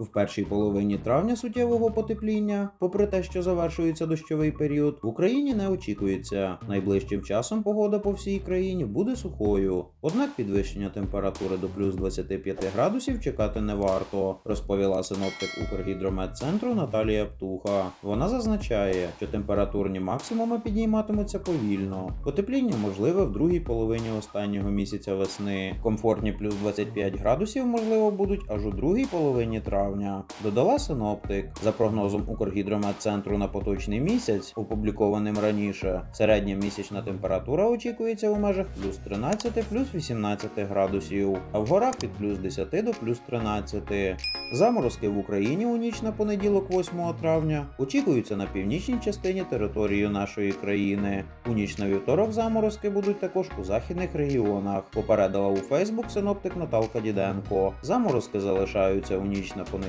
В першій половині травня суттєвого потепління, попри те, що завершується дощовий період, в Україні не очікується. Найближчим часом погода по всій країні буде сухою. Однак підвищення температури до плюс 25 градусів чекати не варто, розповіла синоптик Укргідрометцентру Наталія Птуха. Вона зазначає, що температурні максимуми підійматимуться повільно. Потепління можливе в другій половині останнього місяця весни. Комфортні плюс 25 градусів можливо будуть аж у другій половині травня. Додала синоптик. За прогнозом Укргідрометцентру на поточний місяць, опублікованим раніше, середня місячна температура очікується у межах плюс 13 плюс 18 градусів, а в горах від плюс 10 до плюс 13. Заморозки в Україні у ніч на понеділок 8 травня очікуються на північній частині території нашої країни. У ніч на вівторок заморозки будуть також у західних регіонах. Попередила у Фейсбук синоптик Наталка Діденко. Заморозки залишаються у ніч на понеділок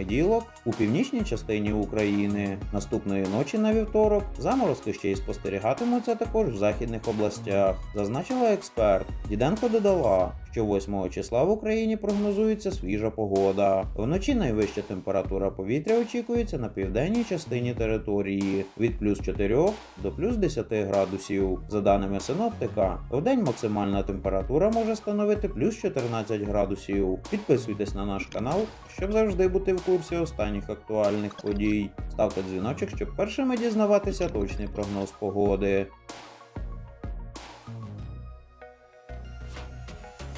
у північній частині України. Наступної ночі на вівторок заморозки ще й спостерігатимуться також в західних областях, зазначила експерт. Діденко додала, що 8 числа в Україні прогнозується свіжа погода. Вночі найвища температура повітря очікується на південній частині території від плюс 4 до плюс 10 градусів. За даними синоптика, вдень максимальна температура може становити плюс 14 градусів. Підписуйтесь на наш канал, щоб завжди бути в курсі останніх актуальних подій. Ставте дзвіночок, щоб першими дізнаватися точний прогноз погоди.